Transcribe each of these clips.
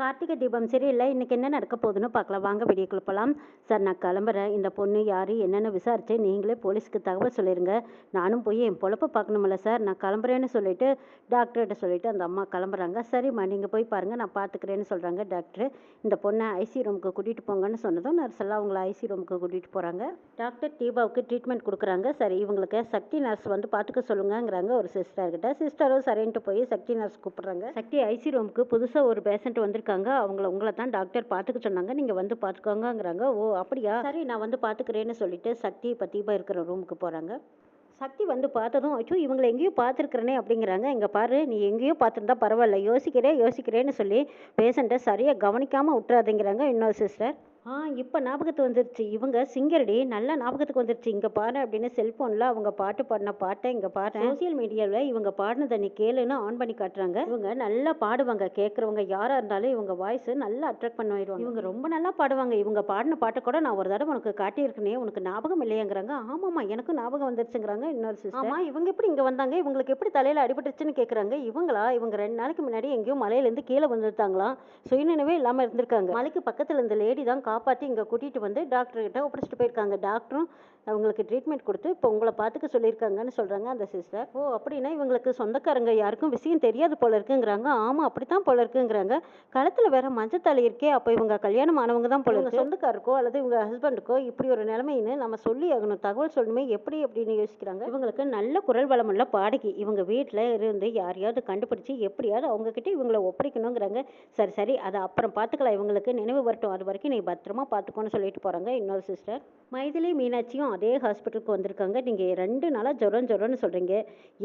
கார்த்திகை தீபம் சரியில்லை இன்னைக்கு என்ன நடக்க போகுதுன்னு பார்க்கலாம். வாங்க வீடியோக்குள்ள போகலாம் சார் நான் கிளம்புறேன். இந்த பொண்ணு யார் என்னென்னு விசாரிச்சு நீங்களே போலீஸ்க்கு தகவல் சொல்லிடுங்க நானும் போய் என் பொழப்பை பார்க்கணுமில்ல சார். நான் கிளம்புறேன்னு சொல்லிவிட்டு டாக்டர்கிட்ட சொல்லிட்டு அந்த அம்மா கிளம்புறாங்க. சரிம்மா நீங்கள் போய் பாருங்கள் நான் பார்த்துக்கிறேன்னு சொல்கிறாங்க டாக்டர் இந்த பொண்ணை ஐசி ரூமுக்கு கூட்டிகிட்டு போங்கன்னு சொன்னதும் நர்ஸ் எல்லாம் அவங்கள ஐசி ரூமுக்கு கூட்டிகிட்டு போகிறாங்க டாக்டர் தீபாவுக்கு ட்ரீட்மெண்ட் கொடுக்குறாங்க. சரி இவங்களுக்கு சக்தி நர்ஸ் வந்து பார்த்துக்க சொல்லுங்கங்கிறாங்க ஒரு சிஸ்டர் கிட்ட. சிஸ்டரும் சரின்ட்டு போய் சக்தி நர்ஸ் கூப்பிட்றாங்க. சக்தி ஐசி ரூமுக்கு புதுசாக ஒரு பேஷண்ட் வந்திருக்காங்க. இருக்காங்க அவங்கள உங்களை தான் டாக்டர் பார்த்துக்க சொன்னாங்க. நீங்கள் வந்து பார்த்துக்கோங்கங்கிறாங்க ஓ அப்படியா? சரி நான் வந்து பார்த்துக்கிறேன்னு சொல்லிட்டு சக்தி இப்போ தீபா இருக்கிற ரூமுக்கு போகிறாங்க சக்தி வந்து பார்த்ததும் அச்சோ இவங்களை எங்கேயோ பார்த்துருக்குறனே அப்படிங்கிறாங்க. இங்கே பாரு நீ எங்கேயோ பார்த்துருந்தா பரவாயில்ல. யோசிக்கிறே யோசிக்கிறேன்னு சொல்லி பேஷண்ட்டை சரியாக கவனிக்காமல் விட்டுறாதுங்கிறாங்க இன்னொரு சிஸ்டர் ஆ இப்போ ஞாபகத்துக்கு வந்துருச்சு. இவங்க சிங்கரடி நல்லா ஞாபகத்துக்கு வந்துருச்சு. இங்கே பாரு அப்படின்னு செல்ஃபோனில் அவங்க பாட்டு பாடின பாட்டை இங்கே பாடுறேன். சோசியல் மீடியாவில் இவங்க பாடினதை நீ கேளுன்னு ஆன் பண்ணி காட்டுறாங்க. இவங்க நல்லா பாடுவாங்க. கேட்குறவங்க யாராக இருந்தாலும் இவங்க வாய்ஸ் நல்லா அட்ராக்ட் பண்ணுவாங்க. இவங்க ரொம்ப நல்லா பாடுவாங்க. இவங்க பாடின பாட்டை கூட நான் ஒரு தடவை உனக்கு காட்டியிருக்கனே உனக்கு ஞாபகம் இல்லையாங்கிறாங்க. ஆமாம்மா எனக்கும் ஞாபகம் வந்துருச்சுங்கிறாங்க இன்னொரு சிஸ்டர் ஆமா இவங்க எப்படி இங்கே வந்தாங்க? இவங்களுக்கு எப்படி தலையில் அடிபட்டுச்சுன்னு கேட்குறாங்க இவங்களா? இவங்க ரெண்டு நாளைக்கு முன்னாடி எங்கேயோ மலையிலேருந்து கீழே வந்துட்டாங்களாம் சுயநினைவே இல்லாமல் இருந்திருக்காங்க. மலைக்கு பக்கத்தில் இருந்த லேடி தான் காப்பாற்றி இங்கே கூட்டிகிட்டு வந்து டாக்டர்கிட்ட ஒப்படைச்சிட்டு போயிருக்காங்க. டாக்டரும் அவங்களுக்கு ட்ரீட்மெண்ட் கொடுத்து இப்போ உங்களை பார்த்துக்க சொல்லியிருக்காங்கன்னு சொல்கிறாங்க அந்த சிஸ்டர் ஓ அப்படின்னா இவங்களுக்கு சொந்தக்காரங்க யாருக்கும் விஷயம் தெரியாது போல இருக்குங்கிறாங்க. ஆமாம் அப்படித்தான் போல இருக்குங்கிறாங்க. கழுத்தில் வேற மஞ்சத்தாளி இருக்கே அப்போ இவங்க கல்யாணம் ஆனவங்க தான் போல இருக்கு. சொந்தக்காருக்கோ அல்லது இவங்க ஹஸ்பண்டுக்கோ இப்படி ஒரு நிலைமைன்னு நம்ம சொல்லி ஆகணும். தகவல் சொல்லணுமே எப்படி அப்படின்னு யோசிக்கிறாங்க. இவங்களுக்கு நல்ல குரல் வளமுள்ள பாடகி. இவங்க வீட்டில் இருந்து யாரையாவது கண்டுபிடிச்சி எப்படியாவது அவங்க கிட்ட இவங்களை ஒப்படைக்கணுங்கிறாங்க. சரி சரி அதை அப்புறம் பார்த்துக்கலாம். இவங்களுக்கு நினைவு வரட்டும். அது வரைக்கும் நீ பத்திரமா பார்த்துக்கோன்னு சொல்லிட்டு போகிறாங்க இன்னொரு சிஸ்டர் மைதிலி மீனாட்சியும் அதே ஹாஸ்பிட்டலுக்கு வந்திருக்காங்க. நீங்கள் ரெண்டு நாளாக ஜுரம் ஜுரம்னு சொல்கிறீங்க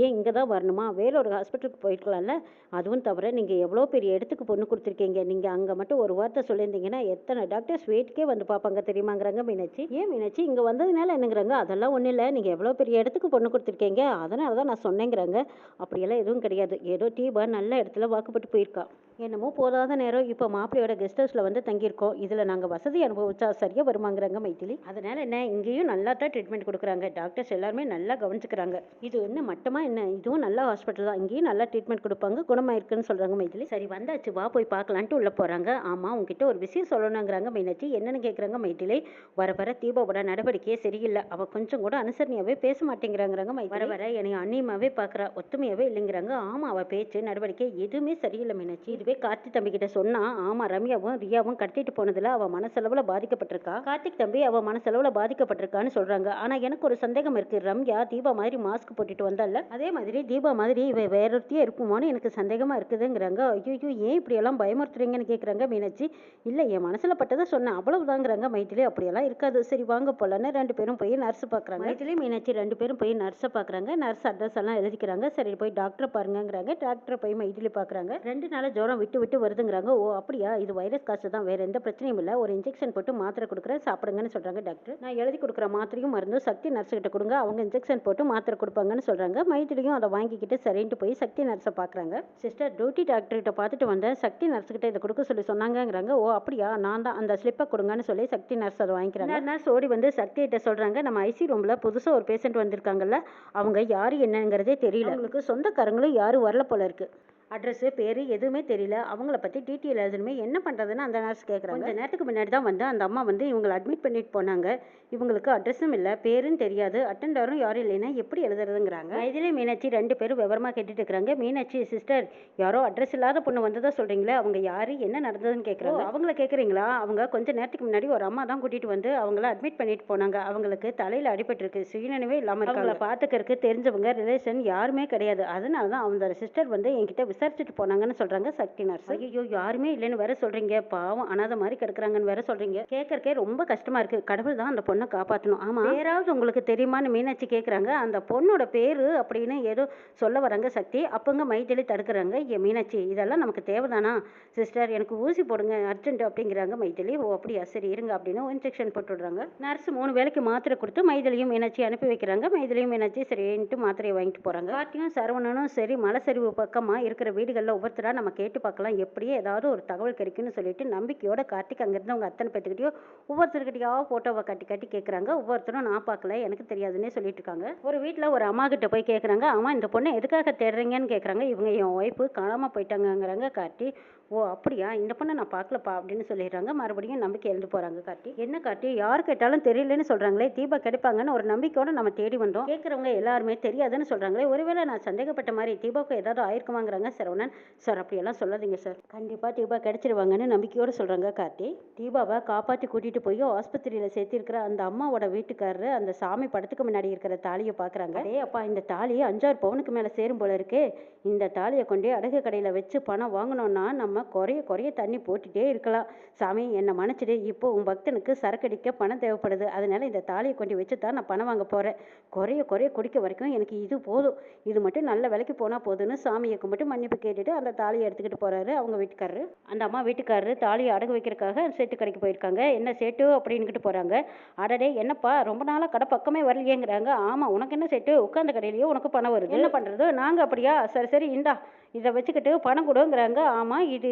ஏன் இங்கே தான் வரணுமா? வேற ஒரு ஹாஸ்பிட்டலுக்கு போயிருக்கலாம்ல? அதுவும் தவிர நீங்கள் எவ்வளோ பெரிய இடத்துக்கு பொண்ணு கொடுத்துருக்கீங்க? நீங்கள் அங்கே மட்டும் ஒரு வார்த்தை சொல்லியிருந்தீங்கன்னா எத்தனை டாக்டர்ஸ் வீட்டுக்கே வந்து பார்ப்பாங்க தெரியுமாங்கிறாங்க மீனாட்சி. ஏன் மீனாட்சி? இங்கே வந்ததுனால என்னங்கிறாங்க? அதெல்லாம் ஒன்றும் இல்லை. நீங்கள் எவ்வளோ பெரிய இடத்துக்கு பொண்ணு கொடுத்துருக்கீங்க? அதனால தான் நான் சொன்னேங்கிறாங்க. அப்படியெல்லாம் எதுவும் கிடையாது. ஏதோ டீபா நல்ல இடத்துல வாக்குப்பட்டு போயிருக்கா. என்னமோ போதாத நேரம் இப்போ மாப்பிள்ளையோட கெஸ்ட் ஹவுஸில் வந்து தங்கியிருக்கோம். இதில் நாங்கள் வசதி அனுபவிச்சா சரியாக வருமாங்கிறாங்க மைத்திலி. அதனால் என்ன இங்கேயும் நல்லா தான் ட்ரீட்மெண்ட் கொடுக்குறாங்க. டாக்டர்ஸ் எல்லாருமே நல்லா கவனிச்சுக்கிறாங்க. இது என்ன மட்டமாக என்ன? இதுவும் நல்ல ஹாஸ்பிட்டல் தான். இங்கேயும் நல்லா ட்ரீட்மெண்ட் கொடுப்பாங்க குணமாயிருக்குன்னு சொல்கிறாங்க மைத்திலி. சரி வந்தாச்சு வா போய் பார்க்கலான்ட்டு உள்ளே போகிறாங்க ஆமாம் உங்ககிட்ட ஒரு விஷயம் சொல்லணுங்கிறாங்க மீனாட்சி. என்னென்னு கேட்குறாங்க மைத்திலி. வர வர தீபாவோட நடவடிக்கையே சரியில்லை. அவள் கொஞ்சம் கூட அனுசரணையாகவே பேச மாட்டேங்கிறாங்கிறாங்க மை வர வர என்னை அந்நியமாகவே பார்க்குறா. ஒத்துமையாகவே இல்லைங்கிறாங்க. ஆமாம் அவள் பேச்சு நடவடிக்கை எதுவுமே சரியில்லை மீனாட்சி. இதுவே கார்த்திக் தம்பி கிட்ட சொன்னா ஆமாம் ரம்யாவும் ரியாவும் கடத்திட்டு போனதுல அவள் மனசளவில் பாதிக்கப்பட்டிருக்கா? கார்த்திக் தம்பி அவள் மனசளவுல பாதிக்கப்பட்டிருக்கான்னு சொல்கிறாங்க ஆனால் எனக்கு ஒரு சந்தேகம் இருக்குது ரம்யா தீபா மாதிரி மாஸ்க் போட்டுட்டு வந்தால அதே மாதிரி தீபா மாதிரி இவ வேறொருத்தியே இருக்குமான்னு எனக்கு சந்தேகமாக இருக்குதுங்கிறாங்க. ஐயோ ஏன் இப்படியெல்லாம் பயமுறுத்துறீங்கன்னு கேட்குறாங்க மீனாட்சி. இல்லை என் மனசில் பட்டதை சொன்னேன். அவ்வளவுதாங்கிறாங்க மைத்திலி. அப்படியெல்லாம் இருக்காது. சரி வாங்க போலன்னு ரெண்டு பேரும் போய் நர்ஸ் பார்க்குறாங்க மைத்திலி மீனாட்சி ரெண்டு பேரும் போய் நர்ஸை பார்க்குறாங்க நர்ஸ் அட்ரஸ் எல்லாம் எழுதிக்கிறாங்க. சரி போய் டாக்டரை பாருங்கங்கிறாங்க. டாக்டரை போய் மைத்திலி பார்க்குறாங்க ரெண்டு நாளாக ஜோரம் விட்டு விட்டு வருதுங்கிறாங்க. ஓ அப்படியா? இது வைரஸ் காசு தான். வேற எந்த பிரச்சனையும் இல்லை. ஒரு இன்ஜெக்ஷன் போட்டு மாத்திரை கொடுக்குறேன் சாப்பிடுங்கன்னு சொல்கிறாங்க டாக்டர் நான் எழுதி கொடுக்குற மாத்திரையும் மருந்தும் சக்தி நர்ஸ் கிட்ட கொடுங்க. அவங்க இன்ஜெக்ஷன் போட்டு மாத்திரை கொடுப்பாங்கன்னு சொல்கிறாங்க மைத்திலியும் அதை வாங்கிக்கிட்டு சரின்ட்டு போய் சக்தி நர்ஸை பார்க்குறாங்க சிஸ்டர் டியூட்டி டாக்டர் கிட்ட பார்த்துட்டு வந்தேன். சக்தி நர்ஸ் கிட்ட இதை கொடுக்க சொல்லி சொன்னாங்கங்கிறாங்க. ஓ அப்படியா? நான் தான் அந்த ஸ்லிப்பை கொடுங்கன்னு சொல்லி சக்தி நர்ஸ் அதை வாங்கிக்கிறாங்க. நர்ஸ் ஓடி வந்து சக்தி கிட்ட சொல்கிறாங்க நம்ம ஐசி ரூமில் புதுசாக ஒரு பேஷண்ட் வந்திருக்காங்கல்ல. அவங்க யார் என்னங்கிறதே தெரியல. அவங்களுக்கு சொந்தக்காரங்களும் யாரும் வரல போல இருக்கு. அட்ரஸு பேர் எதுவுமே தெரியல. அவங்கள பற்றி டீட்டெயில் எழுதணுமே என்ன பண்ணுறதுன்னு அந்த நர்ஸ் கேட்குறாங்க கொஞ்ச நேரத்துக்கு முன்னாடி தான் வந்து அந்த அம்மா வந்து இவங்களை அட்மிட் பண்ணிட்டு போனாங்க. இவங்களுக்கு அட்ரஸும் இல்லை பேரும் தெரியாது. அட்டெண்டரும் யாரும் இல்லைன்னா எப்படி எழுதுறதுங்கிறாங்க. இதிலே மீனாட்சி ரெண்டு பேரும் விவரமாக கேட்டுட்டு இருக்கிறாங்க. மீனாட்சி சிஸ்டர் யாரோ அட்ரஸ் இல்லாத பொண்ணு வந்ததா சொல்கிறீங்களே அவங்க யார் என்ன நடந்ததுன்னு கேட்குறாங்க அவங்கள கேட்குறீங்களா அவங்க கொஞ்ச நேரத்துக்கு முன்னாடி ஒரு அம்மா தான் கூட்டிகிட்டு வந்து அவங்கள அட்மிட் பண்ணிட்டு போனாங்க. அவங்களுக்கு தலையில் அடிபட்டிருக்கு சுயநினைவே இல்லாமல் இருக்காங்க. பார்த்துக்கறதுக்கு தெரிஞ்சவங்க ரிலேஷன் யாருமே கிடையாது. அதனால தான் அவங்க சிஸ்டர் வந்து என்கிட்ட விசாரிச்சுட்டு போனாங்கன்னு சொல்றாங்க சக்தி நர்ஸ் ஐயோ யாருமே இல்லைன்னு வேற சொல்றீங்க. பாவம் அனாதை மாதிரி கிடக்குறாங்கன்னு வேற சொல்றீங்க. கேட்கறக்கே ரொம்ப கஷ்டமா இருக்கு. கடவுள் தான் அந்த பொண்ணை காப்பாற்றணும் ஆமா. யாராவது உங்களுக்கு தெரியுமான்னு மீனாட்சி கேட்குறாங்க அந்த பொண்ணோட பேரு அப்படின்னு ஏதோ சொல்ல வராங்க சக்தி. அப்பங்க மைத்திலி தடுக்கிறாங்க. ஏ மீனாட்சி இதெல்லாம் நமக்கு தேவைதானா? சிஸ்டர் எனக்கு ஊசி போடுங்க. அர்ஜென்ட் அப்படிங்கிறாங்க மைத்திலி ஓ அப்படியா? சரி இருங்க அப்படின்னு இன்ஜெக்ஷன் போட்டு விடுறாங்க. நர்ஸ் மூணு வேலைக்கு மாத்திரை கொடுத்து மைதிலியும் மீனாட்சி அனுப்பி வைக்கிறாங்க. மைதிலியும் மீனாட்சி சரின்ட்டு மாத்திரையை வாங்கிட்டு போறாங்க. கார்த்தியும் சரவணனும் சரி மலை சரிவு பக்கமா இருக்கிற இருக்கிற வீடுகளில் ஒவ்வொருத்தராக நம்ம கேட்டு பார்க்கலாம். எப்படியே ஏதாவது ஒரு தகவல் கிடைக்கும்னு சொல்லிட்டு நம்பிக்கையோட கார்த்திக் அங்கேருந்து அவங்க அத்தனை பேத்துக்கிட்டையும் ஒவ்வொருத்தர்கிட்டயோ ஃபோட்டோவை கட்டி கட்டி கேட்குறாங்க ஒவ்வொருத்தரும் நான் பார்க்கல எனக்கு தெரியாதுன்னே சொல்லிட்டு இருக்காங்க. ஒரு வீட்டில் ஒரு அம்மா கிட்ட போய் கேட்குறாங்க அம்மா இந்த பொண்ணை எதுக்காக தேடுறீங்கன்னு கேட்குறாங்க இவங்க என் ஒய்ஃபு காணாமல் போயிட்டாங்கங்கிறாங்க கார்த்தி. ஓ அப்படியா? இந்த பொண்ணை நான் பார்க்கலப்பா அப்படின்னு சொல்லிடுறாங்க. மறுபடியும் நம்பிக்கை எழுந்து போகிறாங்க காட்டி என்ன காட்டி யார் கேட்டாலும் தெரியலன்னு சொல்கிறாங்களே தீபா கிடைப்பாங்கன்னு ஒரு நம்பிக்கையோட நம்ம தேடி வந்தோம். கேட்குறவங்க எல்லாருமே தெரியாதுன்னு சொல்கிறாங்களே ஒருவேளை நான் சந்தேகப்பட்ட மாதிரி தீபாவுக்கு ஏதாவது ஆயிருக்குமாங்கிறாங்க சரவணன் சார் அப்படியெல்லாம் சொல்லாதீங்க சார். கண்டிப்பாக தீபா கிடச்சிருவாங்கன்னு நம்பிக்கையோடு சொல்கிறாங்க கார்த்தி. தீபாவை காப்பாற்றி கூட்டிகிட்டு போய் ஆஸ்பத்திரியில் சேர்த்திருக்கிற அந்த அம்மாவோட வீட்டுக்காரரு அந்த சாமி படத்துக்கு முன்னாடி இருக்கிற தாலியை பார்க்குறாங்க அதே அப்பா இந்த தாலி அஞ்சாறு பவுனுக்கு மேலே சேரும் போல இருக்கே. இந்த தாலியை கொண்டு அடகு கடையில் வச்சு பணம் வாங்கினோன்னா நம்ம குறைய குறைய தண்ணி போட்டுகிட்டே இருக்கலாம். சாமி என்னை மன்னிச்சிடு. இப்போ உன் பக்தனுக்கு சரக்கடிக்க பணம் தேவைப்படுது. அதனால இந்த தாலியை கொண்டு வச்சு தான் நான் பணம் வாங்க போகிறேன் குறைய குறைய குடிக்க வரைக்கும் எனக்கு இது போதும். இது மட்டும் நல்ல விலைக்கு போனால் போதும்னு சாமியை கும்பிட்டு மன்னிப்பு கேட்டுட்டு அந்த தாலியை எடுத்துக்கிட்டு போகிறாரு அவங்க வீட்டுக்காரரு. அந்த அம்மா வீட்டுக்காரரு தாலியை அடகு வைக்கிறதுக்காக சேட்டு கடைக்கு போயிருக்காங்க. என்ன சேட்டு அப்படின்னுக்கிட்டு போகிறாங்க அடடே என்னப்பா ரொம்ப நாளாக கடை பக்கமே வரலையேங்கிறாங்க. ஆமாம் உனக்கு என்ன சேட்டு? உட்காந்த கடையிலேயே உனக்கு பணம் வருது. என்ன பண்ணுறது நாங்கள் அப்படியா? சரி சரி இந்தா இதை வச்சுக்கிட்டு பணம் கொடுங்கிறாங்க. ஆமாம் இது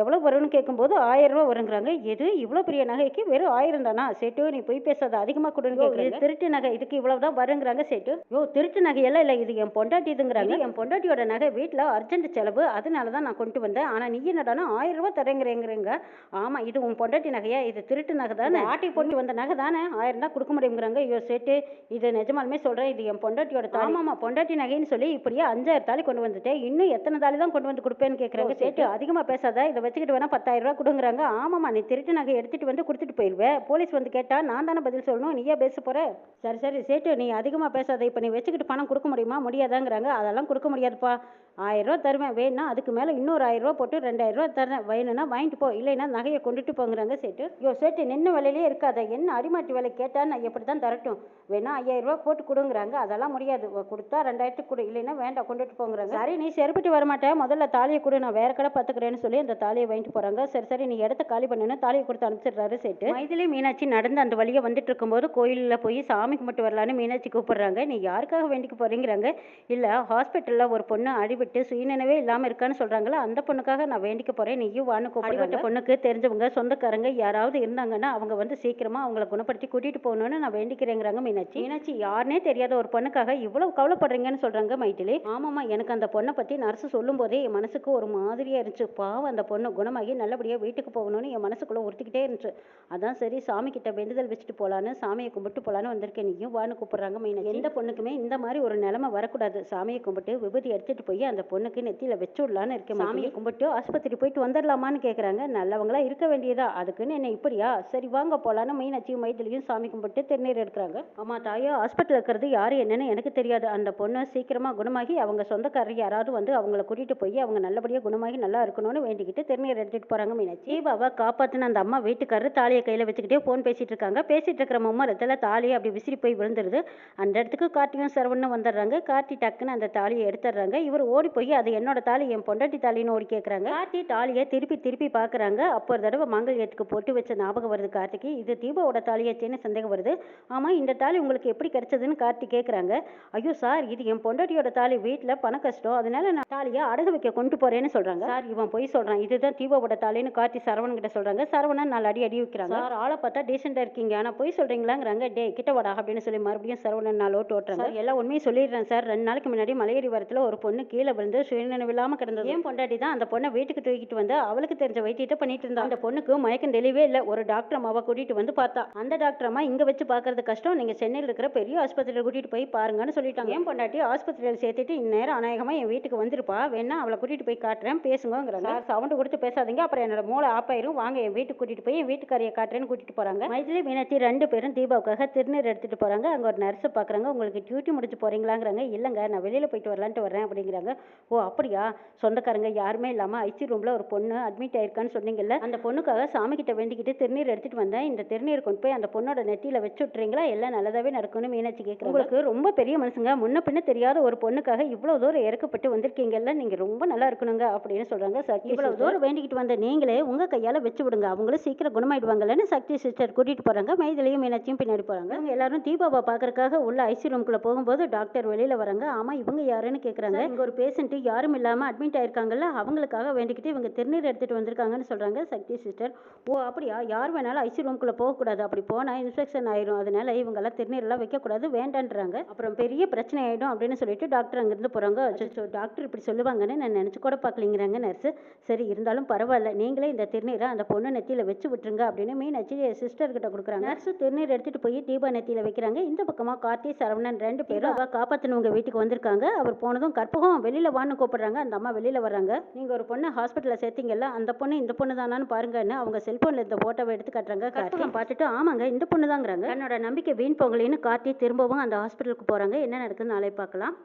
எவ்வளோ வரும்னு கேட்கும்போது ஆயிரம் ரூபா வருங்கிறாங்க. எது? இவ்வளோ பெரிய நகைக்கு வெறும் ஆயிரம் தானா? சேட்டு நீ போய் பேசாத அதிகமாக கொடுங்க இது திருட்டு நகை. இதுக்கு இவ்வளவு தான் வருங்கிறாங்க சேட்டு. யோ திருட்டு நகையெல்லாம் இல்லை இது என் பொண்டாட்டி இதுங்கிறாங்க என் பொண்டாட்டியோட நகை. வீட்டில் அர்ஜென்ட் செலவு அதனால தான் நான் கொண்டு வந்தேன். ஆனால் நீ என்னடானா ஆயிரம் ரூபா தரேங்கிறேங்கிறீங்க. ஆமாம் இது உன் பொண்டாட்டி நகையா? இது திருட்டு நகை தானே? ஆட்டி போட்டு வந்த நகை தானே? ஆயிரம் தான் கொடுக்க முடியுங்கிறாங்க. ஐயோ சேட்டு இது நிஜமாலுமே சொல்கிறேன் இது என் பொண்டாட்டியோட தாலி. ஆமாம்மா பொண்டாட்டி நகைன்னு சொல்லி இப்படியே அஞ்சாயிரம் தாலி கொண்டு வந்துட்டேன். இன்னும் எத்தனை தாலி தான் கொண்டு வந்து கொடுப்பேன்னு கேட்குறாங்க சேட்டு. அதிகமாக பேசாத. இதை வச்சுக்கிட்டு வேணா பத்தாயிரம் ரூபா கொடுங்குறாங்க. ஆமாம்மா நீ திருட்டு நகை எடுத்துட்டு வந்து கொடுத்துட்டு போயிடுவேன் போலீஸ் வந்து கேட்டால் நான் தானே பதில் சொல்லணும். நீயே பேச போற. சரி சரி சேட்டு நீ அதிகமாக பேசாத. இப்போ நீ வச்சுக்கிட்டு பணம் கொடுக்க முடியுமா? முடியாதாங்கிறாங்க. அதெல்லாம் கொடுக்க முடியாதுப்பா. ஆயிரம் ரூபா தருவேன். வேணும்னா அதுக்கு மேலே இன்னொரு ஆயிரம் போட்டு ரெண்டாயிரம் ரூபா தரேன் வேணும்னா வாங்கிட்டு போ. இல்லைன்னா நகையை கொண்டுட்டு போங்கிறாங்க சேட்டு. யோ சேட்டு நின்று விலையிலே இருக்காத. என்ன அடிமாட்டி விலை கேட்டான்னு நான் எப்படி தான் தரட்டும்? வேணா ஐயாயிரம் ரூபா போட்டு கொடுங்குறாங்க. அதெல்லாம் முடியாது. கொடுத்தா ரெண்டாயிரத்துக்கு கொடு. இல்லைன்னா வேண்டாம் கொண்டுட்டு போங்கிறாங்க. சரி நீ செருப்பிட்டு வரமாட்டேன். முதல்ல தாலியை கொடு. நான் வேற கடை பார்த்துக்கிறேன்னு சொல்லி அந்த தாலியை வாங்கிட்டு போகிறாங்க சரி சரி நீ இடத்த காலி பண்ணுன்னு தாலியை கொடுத்து அனுப்பிச்சிடுறாரு சேட்டு. மைதிலி மீனாட்சி நடந்து அந்த வழியை வந்துட்டு இருக்கும்போது கோயிலில் போய் சாமி கும்பிட்டு வரலான்னு மீனாட்சி கூப்பிடுறாங்க. நீ யாருக்காக வேண்டிக்க போகிறீங்கிறாங்க இல்லை ஹாஸ்பிட்டலில் ஒரு பொண்ணு அடிபட்டு சுயநினைவே இல்லாமல் இருக்கான்னு சொல்கிறாங்களே அந்த பொண்ணுக்காக நான் வேண்டிக்க போகிறேன் நீயும் வான்னு கூப்பிடுறாங்க பொண்ணுக்கு தெரிஞ்சவங்க சொந்தக்காரங்க யாராவது இருந்தாங்கன்னா அவங்க வந்து சீக்கிரமாக அவங்கள குணப்படுத்தி கூட்டிகிட்டு போகணும்னு நான் வேண்டிக்கிறேங்கிறாங்க மீனாட்சி. மீனாட்சி யாருனே தெரியாத ஒரு பொண்ணுக்காக இவ்வளவு கவலைப்படுறீங்கன்னு சொல்கிறாங்க மைட்டிலி ஆமாம்மா எனக்கு அந்த பொண்ணை பற்றி நர்ஸு சொல்லும் போதே என் மனசுக்கு ஒரு மாதிரியாக இருந்துச்சு. பாவம் அந்த பொண்ணு குணமாகி நல்லபடியாக வீட்டுக்கு போகணும்னு என் மனசுக்குள்ளே உறுத்திக்கிட்டே இருந்துச்சு. அதான் சரி சாமி கிட்ட வேண்டுதல் வச்சுட்டு போகலான்னு சாமியை கும்பிட்டு போகலான்னு வந்திருக்கேன். நீயும் வான்னு கூப்பிடுறாங்க மீனாட்சி. எந்த பொண்ணுக்குமே இந்த மாதிரி ஒரு நிலைமை வரக்கூடாது. சாமியை கும்பிட்டு விபூதி எடுத்துட்டு போய் அந்த பொண்ணுக்கு நெத்தியில வச்சு விடலான்னு இருக்கேன் சாமியை கும்பிட்டு ஆஸ்பத்திரி போயிட்டு வந்துடலாமான்னு கேட்குறாங்க நல்லவங்களா இருக்க வேண்டியதா? அதுக்குன்னு என்ன இப்படியா? சரி வாங்க போகலான்னு மீனாட்சியும் மைதிலியும் சாமி கும்பிட்டு திருநீர் எடுக்கிறாங்க. ஆமா தாயா ஹாஸ்பிட்டல் இருக்கிறது யாரு என்னன்னு எனக்கு தெரியாது. அந்த பொண்ணு சீக்கிரமா குணமாகி அவங்க சொந்தக்காரர் யாராவது வந்து அவங்கள கூட்டிட்டு போய் அவங்க நல்லபடியா குணமாகி நல்லா இருக்கணும்னு வேண்டிக்கிட்டு திருநீர் எடுத்துட்டு போறாங்க மீனாட்சி தீபாவை காப்பாத்தின அந்த அம்மா வீட்டுக்காரர் தாலியை கையில வச்சுக்கிட்டே ஃபோன் பேசிட்டு இருக்காங்க. பேசிட்டு இருக்கிற மும்மரத்துல தாலியை அப்படி விசிறி போய் விழுந்துருது. அந்த இடத்துக்கு கார்த்தியும் சரவணனும் வந்துடுறாங்க. கார்த்தி டக்குன்னு அந்த தாலியை எடுத்துடுறாங்க. இவர் ஓடி போய் அது என்னோட தாலி என் பொண்டாட்டி தாலின்னு ஓடி கேட்குறாங்க கார்த்தி தாலியை திருப்பி திருப்பி பார்க்குறாங்க அப்போ ஒரு தடவை மாங்கல்யத்துக்கு போட்டு வச்ச ஞாபகம் வருது கார்த்திக்கு. இது தீபாவோட தாலியாச்சேன்னு சந்தேகம் வருது. ஆமாம் இந்த தாலி உங்களுக்கு எப்படி கிடைச்சதுன்னு கார்த்தி கேட்குறாங்க ஐயோ சார் இது என் பொண்டாட்டியோட தாலி. வீட்டில் பண கஷ்டம். அதனால நான் தாலியை அடகு வைக்க கொண்டு போறேன்னு சொல்றாங்க. சார் இவன் போய் சொல்றான். இதுதான் தீபாவோட தாலின்னு கார்த்தி சரவணன் கிட்ட சொல்றாங்க. சரவணன் நாலு அடி அடி வைக்கிறாங்க. சார் ஆளை பார்த்தா டீசெண்டாக இருக்கீங்க. ஆனால் போய் சொல்றீங்களாங்கிறாங்க. டே கிட்ட வாடா அப்படின்னு சொல்லி மறுபடியும் சரவணன் நாலு ஓட்டு ஓட்டுறாங்க. சார் எல்லாம் உண்மையை சொல்லிடுறேன் சார். ரெண்டு நாளைக்கு முன்னாடி மலையடி வரத்தில் ஒரு பொண்ணு கீழே விழுந்து சுயநினைவு இல்லாமல் கிடந்தது. ஏன் பொண்டாட்டி தான் அந்த பொண்ணை வீட்டுக்கு தூக்கிட்டு வந்து அவளுக்கு தெரிஞ்ச வைத்தியத்தை பண்ணிட்டு இருந்தா? அந்த பொண்ணுக்கு மயக்கம் தெளிவே இல்லை. ஒரு டாக்டர் அம்மாவை கூட்டிட்டு வந்து பார்த்தா. அந்த டாக்டர் அம்மா இங்க வச்சு பார்க்கறது கஷ்டம். நீங்க சென்னையில் இருக்கிற பெரிய ஆஸ்பத்திரியில் கூட்டிட்டு போய் பாருங்கன்னு சொல்லிட்டாங்க. ஏன் பொண்டாட்டி? ஆஸ்பத்திரியில் சேர்த்துட்டு இந்நேரம் அநேகமா என் வீட்டுக்கு வந்திருப்பா. வேணா அவளை கூட்டிட்டு போய் காட்டுறேன் பேசுங்கிறாங்க சவுண்டு கொடுத்து பேசாதீங்க. அப்புறம் என்னோட மூளை ஆப்பாயிரும் வாங்க என் வீட்டுக்கு கூட்டிட்டு போய் என் வீட்டுக்காரியை காட்டுறேன்னு கூட்டிட்டு போறாங்க. மைதிலி மீனாட்சி ரெண்டு பேரும் தீபாவுக்காக திருநீர் எடுத்துட்டு போறாங்க. அங்க ஒரு நர்ஸை பாக்குறாங்க. உங்களுக்கு டியூட்டி முடிச்சு போறீங்களாங்கிறாங்க. இல்லைங்க நான் வெளியில போயிட்டு வரலான்ட்டு வரேன் அப்படிங்கிறாங்க. ஓ அப்படியா? சொந்தக்காரங்க யாருமே இல்லாம ஐசி ரூம்ல ஒரு பொண்ணு அட்மிட் ஆயிருக்கான்னு சொன்னீங்கல்ல? அந்த பொண்ணுக்காக சாமி கிட்ட வேண்டிக்கிட்டு திருநீர் எடுத்துட்டு வந்தேன். இந்த திருநீர் கொண்டு போய் அந்த பொண்ணோட நெத்தியில வச்சு விட்டுறீங்களா? எல்லாம் நல்லதாவே நடக்கும்னு மீனாட்சி கேட்குறாங்க உங்களுக்கு ரொம்ப பெரிய மனுஷங்க முன்ன பின்ன தெரியாத ஒரு பொண்ணுக்காக இவ்வளவு தூரம் இறக்கப்பட்டு வந்திருக்கீங்கல்ல? நீங்கள் ரொம்ப நல்லா இருக்கணுங்க அப்படின்னு சொல்கிறாங்க சக்தி இவ்வளவு தூரம் வேண்டிக்கிட்டு வந்த நீங்களே உங்கள் கையால் வச்சு விடுங்க. அவங்களும் சீக்கிரம் குணமாயிடுவாங்கல்லன்னு சக்தி சிஸ்டர் கூட்டிகிட்டு போகிறாங்க மைதிலையும் மீனாட்சியும் பின்னாடி போகிறாங்க அவங்க எல்லாரும் தீபாவை பார்க்கறக்காக உள்ள ஐசி ரூம்குள்ளே போகும்போது டாக்டர் வெளியில் வராங்க. ஆமாம் இவங்க யாருன்னு கேட்குறாங்க இங்கே ஒரு பேஷண்ட்டு யாரும் இல்லாமல் அட்மிட் ஆயிருக்காங்கல்ல அவங்களுக்காக வேண்டிக்கிட்டு இவங்க திருநீர் எடுத்துகிட்டு வந்திருக்காங்கன்னு சொல்கிறாங்க சக்தி சிஸ்டர் ஓ அப்படியா? யார் வேணாலும் ஐசி ரூம்குள்ளே போகக்கூடாது. அப்படி போனால் இன்ஃபெக்ஷன் ஆயிரும். அதனால இவங்கெல்லாம் திருநீரெல்லாம் வைக்கக்கூடாது வேண்டான்றாங்க. அப்புறம் பெரிய பிரச்சனை ஆகிடும் அப்படின்னு சொல்லிட்டு டாக்டர் அங்கேருந்து போகிறாங்க அச்சோ டாக்டர் இப்படி சொல்லுவாங்கன்னு நான் நினச்சி கூட பார்க்கலிங்கிறாங்க நர்ஸு சரி இருந்தாலும் பரவாயில்ல. நீங்களே இந்த திருநீரை அந்த பொண்ணு நெத்தியில் வச்சு விட்டுருங்க அப்படின்னு மீனாட்சி சிஸ்டர் சிஸ்டர்கிட்ட கொடுக்குறாங்க. நர்ஸு திருநீர் எடுத்துகிட்டு போய் தீபா நெத்தியில் வைக்கிறாங்க. இந்த பக்கமாக கார்த்தி சரவணன் ரெண்டு பேரும் அவள் காப்பாற்றினவங்க வீட்டுக்கு வந்திருக்காங்க. அவர் போனதும் கற்பகம் வெளியில் வான்னு கூப்பிடுறாங்க அந்த அம்மா வெளியில் வர்றாங்க. நீங்கள் ஒரு பொண்ணை ஹாஸ்பிட்டலில் சேர்த்தீங்கல்ல அந்த பொண்ணு இந்த பொண்ணு தானான்னு பாருங்கன்னு அவங்க செல்ஃபோனில் இந்த ஃபோட்டோவை எடுத்து காட்டுறாங்க. கற்பகம். பார்த்துட்டு ஆமாங்க இந்த பொண்ணு தாங்கிறாங்க என்னோட நம்பிக்கை வீண் போகலின்னு கார்த்தி திரும்பவும் அந்த ஹாஸ்பிட்டலுக்கு போகிறாங்க என்ன நடக்குதுன்னு நாளை பார்க்கலாம்.